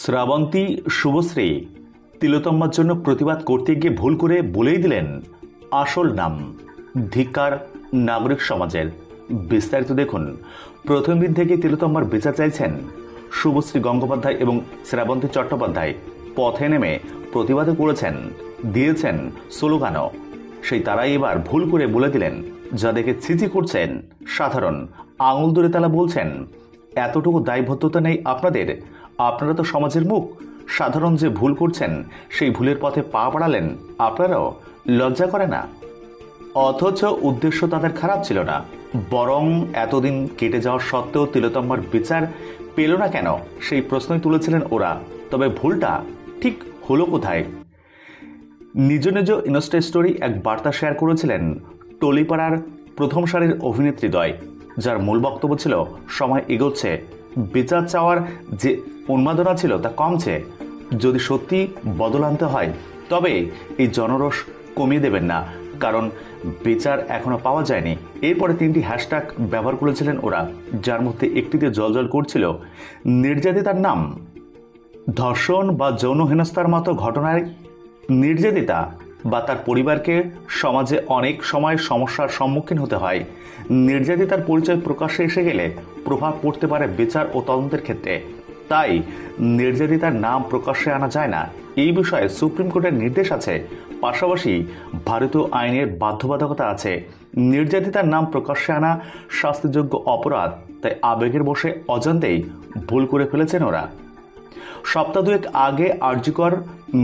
শ্রাবন্তী শুভশ্রী তিলোতম্মার জন্য প্রতিবাদ করতে গিয়ে ভুল করে বলেই দিলেন আসল নাম ধিক্কার নাগরিক সমাজের। বিস্তারিত দেখুন। প্রথম দিন থেকে তিলোতম্মার বিচার চাইছেন শুভশ্রী গঙ্গোপাধ্যায় এবং শ্রাবন্তী চট্টোপাধ্যায়। পথে নেমে প্রতিবাদও করেছেন, দিয়েছেন স্লোগানও। সেই তারাই এবার ভুল করে বলে দিলেন, যা দেখে ছিচি করছেন সাধারণ। আঙুল ধরে তালা বলছেন, এতটুকু দায়বদ্ধতা নেই আপনাদের আপনারা তো সমাজের মুখ। সাধারণ যে ভুল করছেন, সেই ভুলের পথে পা বাড়ালেন, আপনারাও লজ্জা করে না? অথচ উদ্দেশ্য তাদের খারাপ ছিল না। বরং এতদিন কেটে যাওয়ার সত্ত্বেও তিলোতম্মার বিচার পেল না কেন? সেই প্রশ্নই তুলেছিলেন ওরা। তবে ভুলটা ঠিক হলো কোথায়? নিজ নিজ ইনস্টা স্টোরি এক বার্তা শেয়ার করেছিলেন টলিপাড়ার প্রথম সারির অভিনেত্রীদ্বয় যার মূল বক্তব্য ছিল, সময় এগোচ্ছে। বিচার চাওয়ার যে উন্মাদনা ছিল, তা কমছে। যদি সত্যি বদল আনতে হয়, তবে এই জনরস কমিয়ে দেবেন না, কারণ বিচার এখনও পাওয়া যায়নি। এরপরে তিনটি হ্যাশট্যাগ ব্যবহার করেছিলেন ওরা, যার মধ্যে একটিতে জলজল করছিল। নির্যাতিতার নাম, ধর্ষণ বা যৌন হেনস্থার মতো ঘটনায় নির্যাতিতা, বা তার পরিবারকে সমাজে অনেক সময় সমস্যার সম্মুখীন হতে হয়। নির্যাতিতার পরিচয় প্রকাশ্যে এসে গেলে প্রভাব পড়তে পারে বিচার ও তদন্তের ক্ষেত্রে। তাই নির্যাতিতার নাম প্রকাশ্যে আনা যায় না। এই বিষয়ে সুপ্রিম কোর্টের নির্দেশ আছে। পাশাপাশি ভারতীয় আইনের বাধ্যবাধকতা আছে। নির্যাতিতার নাম প্রকাশ্যে আনা শাস্তিযোগ্য অপরাধ, তাই আবেগের বসে অজান্তেই ভুল করে ফেলেছেন ওরা। সপ্তাহ দুয়েক আগে আরজিকর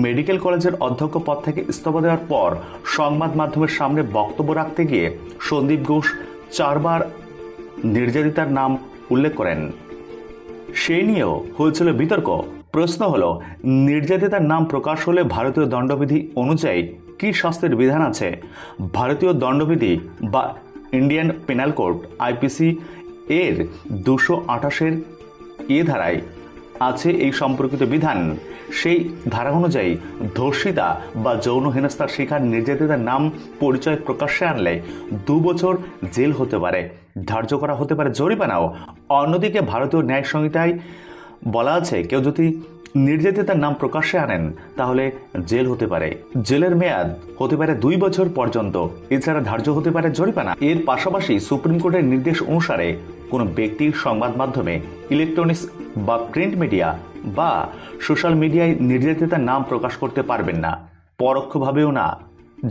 মেডিকেল কলেজের অধ্যক্ষ পদ থেকে ইস্তফা দেওয়ার পর সংবাদ মাধ্যমের সামনে বক্তব্য রাখতে গিয়ে সন্দীপ ঘোষ চারবার নির্যাতিতার নাম উল্লেখ করেন। সেই নিয়েও হয়েছিল বিতর্ক। প্রশ্ন হল, নির্যাতিতার নাম প্রকাশ হলে ভারতীয় দণ্ডবিধি অনুযায়ী কি শাস্তির বিধান আছে? ভারতীয় দণ্ডবিধি বা ইন্ডিয়ান পেনাল কোর্ট আইপিসি, এর দুশো আঠাশের এ ধারায় আছে এই সম্পর্কিত বিধান। সেই ধারা অনুযায়ী ধর্ষিতা বা যৌন হেনস্থার শিকার নির্যাতিতার নাম পরিচয় প্রকাশ্যে আনলে দু বছর জেল হতে পারে, ধার্য করা হতে পারে জরিমানাও। অন্যদিকে ভারতীয় ন্যায় সংহিতায় বলা আছে, কেউ যদি নির্যাতিতার নাম প্রকাশ্যে আনেন, তাহলে জেল হতে পারে। জেলের মেয়াদ হতে পারে দুই বছর পর্যন্ত। এছাড়া ধার্য হতে পারে জরিমানা। এর পাশাপাশি সুপ্রিম কোর্টের নির্দেশ অনুসারে কোনো ব্যক্তির সংবাদ মাধ্যমে ইলেকট্রনিক্স বা প্রিন্ট মিডিয়া বা সোশ্যাল মিডিয়ায় নির্যাতিতার নাম প্রকাশ করতে পারবেন না, পরোক্ষভাবেও না।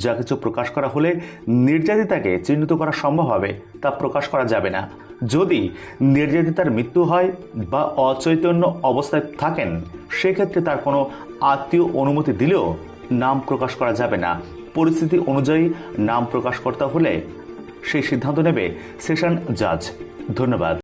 যা কিছু প্রকাশ করা হলে নির্যাতিতাকে চিহ্নিত করা সম্ভব হবে তা প্রকাশ করা যাবে না। যদি নির্যাতিতার মৃত্যু হয় বা অচৈতন্য অবস্থায় থাকেন, সেক্ষেত্রে তার কোনো আত্মীয় অনুমতি দিলেও নাম প্রকাশ করা যাবে না। পরিস্থিতি অনুযায়ী নাম প্রকাশ করতে হলে সেই সিদ্ধান্ত নেবে সেশন জাজ। ধন্যবাদ।